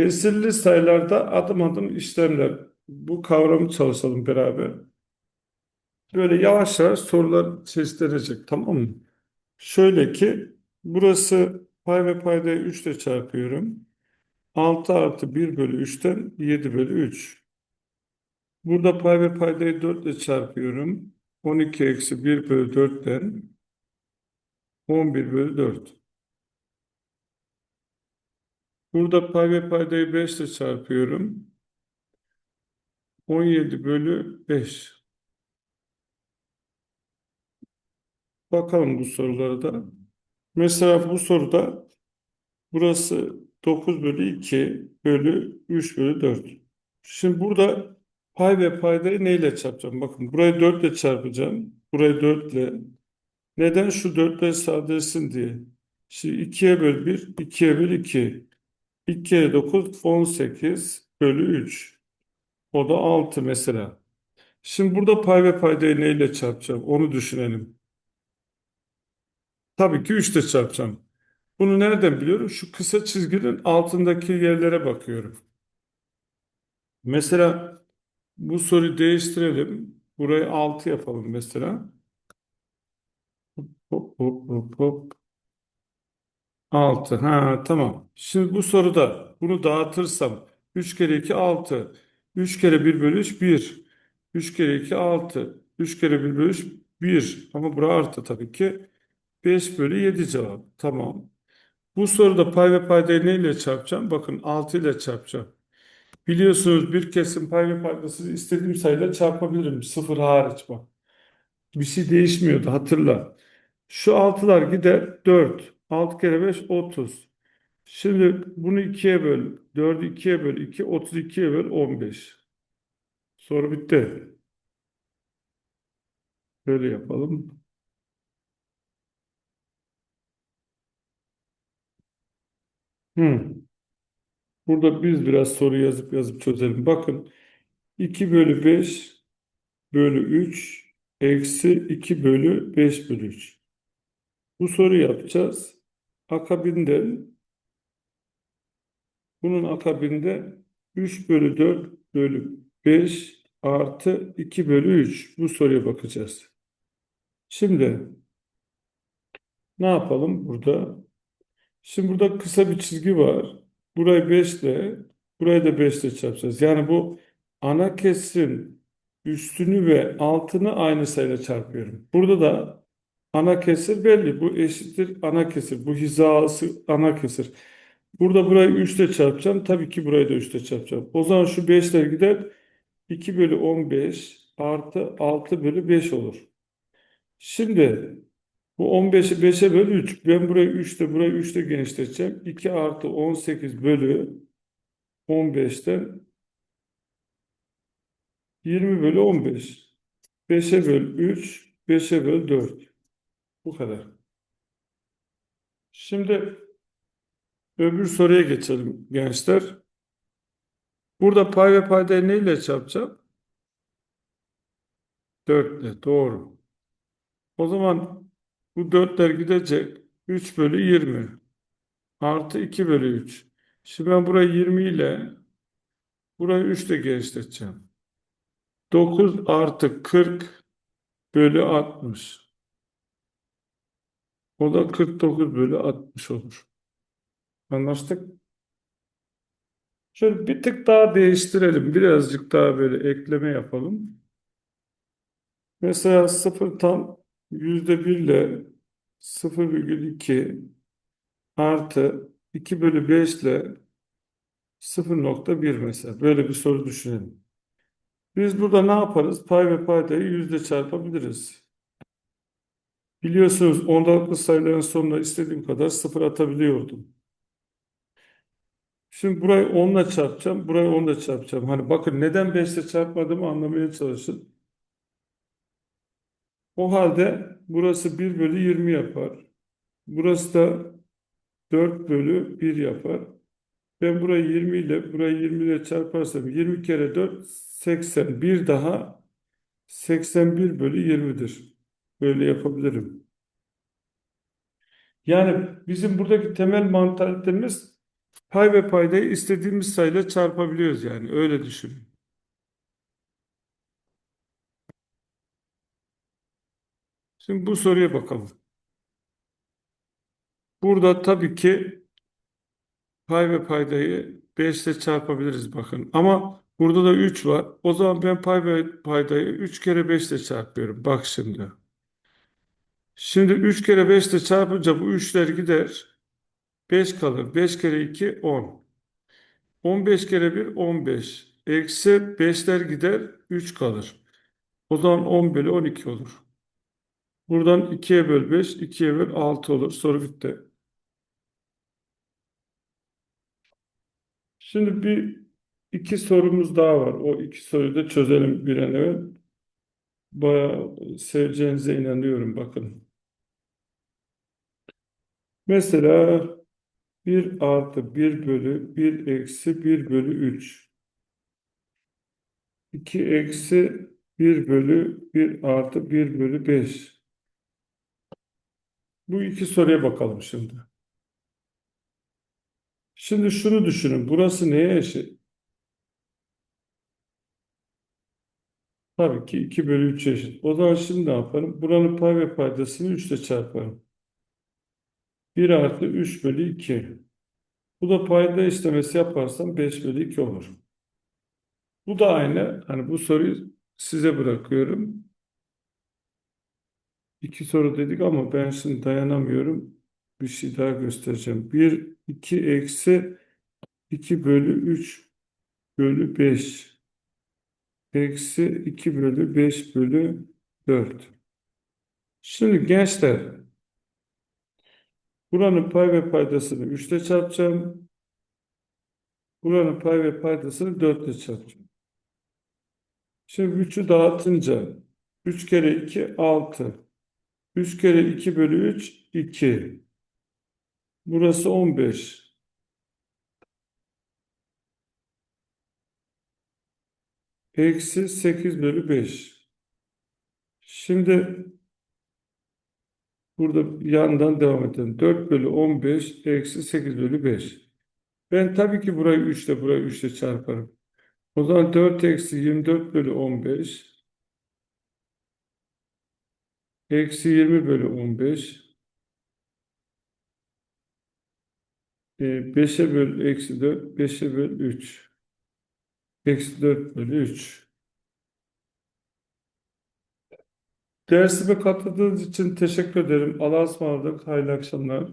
Kesirli sayılarda adım adım işlemler. Bu kavramı çalışalım beraber. Böyle yavaş yavaş sorular çeşitlenecek tamam mı? Şöyle ki burası pay ve paydayı 3 ile çarpıyorum. 6 artı 1 bölü 3'ten 7 bölü 3. Burada pay ve paydayı 4 ile çarpıyorum. 12 eksi 1 bölü 4'ten 11 bölü 4. Burada pay ve paydayı 5 ile çarpıyorum. 17 bölü 5. Bakalım bu sorulara da. Mesela bu soruda burası 9 bölü 2 bölü 3 bölü 4. Şimdi burada pay ve paydayı neyle çarpacağım? Bakın burayı 4 ile çarpacağım. Burayı 4 ile. Neden? Şu 4 ile sadeleşsin diye. Şimdi 2'ye böl 1, 2'ye böl 2. 2 kere 9, 18 bölü 3. O da 6 mesela. Şimdi burada pay ve paydayı neyle çarpacağım? Onu düşünelim. Tabii ki 3 ile çarpacağım. Bunu nereden biliyorum? Şu kısa çizginin altındaki yerlere bakıyorum. Mesela bu soruyu değiştirelim. Burayı 6 yapalım mesela. Hop hop hop hop. 6. Ha tamam. Şimdi bu soruda bunu dağıtırsam 3 kere 2 6. 3 kere 1 bölü 3 1. 3 kere 2 6. 3 kere 1 bölü 3 1. Ama bura artı tabii ki. 5 bölü 7 cevap. Tamam. Bu soruda pay ve paydayı neyle çarpacağım? Bakın 6 ile çarpacağım. Biliyorsunuz bir kesim pay ve paydasını istediğim sayıyla çarpabilirim. Sıfır hariç bak. Bir şey değişmiyordu hatırla. Şu 6'lar gider 4. 6 kere 5 30. Şimdi bunu 2'ye böl. 4'ü 2'ye böl. 2 32'ye böl 15. Soru bitti. Böyle yapalım. Hmm. Burada biz biraz soru yazıp yazıp çözelim. Bakın 2 bölü 5 bölü 3 eksi 2 bölü 5 bölü 3. Bu soruyu yapacağız. Akabinde bunun akabinde 3 bölü 4 bölü 5 artı 2 bölü 3. Bu soruya bakacağız. Şimdi ne yapalım burada? Şimdi burada kısa bir çizgi var. Burayı 5 ile, burayı da 5 ile çarpacağız. Yani bu ana kesrin üstünü ve altını aynı sayıyla çarpıyorum. Burada da ana kesir belli. Bu eşittir ana kesir. Bu hizası ana kesir. Burada burayı 3 ile çarpacağım. Tabii ki burayı da 3 ile çarpacağım. O zaman şu 5'ler gider. 2 bölü 15 artı 6 bölü 5 olur. Şimdi bu 15'i 5'e böl 3. Ben burayı 3 ile burayı 3 ile genişleteceğim. 2 artı 18 bölü 15'ten 20 bölü 15. 5'e böl 3, 5'e böl 4. Bu kadar. Şimdi öbür soruya geçelim gençler. Burada pay ve paydayı neyle çarpacağım? 4 ile. Doğru. O zaman bu 4'ler gidecek. 3 bölü 20 artı 2 bölü 3. Şimdi ben burayı 20 ile burayı 3 ile genişleteceğim. 9 artı 40 bölü 60. O da 49 bölü 60 olur. Anlaştık? Şöyle bir tık daha değiştirelim. Birazcık daha böyle ekleme yapalım. Mesela 0 tam %1 ile 0,2 artı 2 bölü 5 ile 0.1 mesela. Böyle bir soru düşünelim. Biz burada ne yaparız? Pay ve paydayı yüzde çarpabiliriz. Biliyorsunuz ondalıklı sayıların sonuna istediğim kadar sıfır atabiliyordum. Şimdi burayı 10 ile çarpacağım. Burayı 10 ile çarpacağım. Hani bakın neden 5 ile çarpmadığımı anlamaya çalışın. O halde burası 1 bölü 20 yapar. Burası da 4 bölü 1 yapar. Ben burayı 20 ile burayı 20 ile çarparsam 20 kere 4 80. Bir daha 81 bölü 20'dir. Böyle yapabilirim. Yani bizim buradaki temel mantalitemiz Pay ve paydayı istediğimiz sayıyla çarpabiliyoruz yani. Öyle düşünün. Şimdi bu soruya bakalım. Burada tabii ki pay ve paydayı 5 ile çarpabiliriz bakın. Ama burada da 3 var. O zaman ben pay ve paydayı 3 kere 5 ile çarpıyorum. Bak şimdi. Şimdi 3 kere 5 ile çarpınca bu 3'ler gider. 5 kalır. 5 kere 2 10. 15 kere 1 15. Eksi 5'ler gider 3 kalır. O zaman 10 bölü 12 olur. Buradan 2'ye böl 5, 2'ye böl 6 olur. Soru bitti. Şimdi bir iki sorumuz daha var. O iki soruyu da çözelim bir an evvel. Bayağı seveceğinize inanıyorum bakın. Mesela 1 artı 1 bölü 1 eksi 1 bölü 3. 2 eksi 1 bölü 1 artı 1 bölü 5. Bu iki soruya bakalım şimdi. Şimdi şunu düşünün. Burası neye eşit? Tabii ki 2 bölü 3 eşit. O zaman şimdi ne yaparım? Buranın pay ve paydasını 3 ile çarparım. 1 artı 3 bölü 2. Bu da payda işlemesi yaparsam 5 bölü 2 olur. Bu da aynı. Hani bu soruyu size bırakıyorum. İki soru dedik ama ben şimdi dayanamıyorum. Bir şey daha göstereceğim. 1, 2 eksi 2 bölü 3 bölü 5. Eksi 2 bölü 5 bölü 4. Şimdi gençler buranın pay ve paydasını 3 ile çarpacağım. Buranın pay ve paydasını 4 ile çarpacağım. Şimdi 3'ü dağıtınca 3 kere 2 6. 3 kere 2 bölü 3 2. Burası 15. Eksi 8 bölü 5. Şimdi burada yandan devam edelim. 4 bölü 15 eksi 8 bölü 5. Ben tabii ki burayı 3 ile burayı 3 ile çarparım. O zaman 4 eksi 24 bölü 15 eksi 20 bölü 15 e, 5'e böl eksi 4 5'e böl 3 eksi 4 bölü 3 Dersime katıldığınız için teşekkür ederim. Allah'a ısmarladık. Hayırlı akşamlar.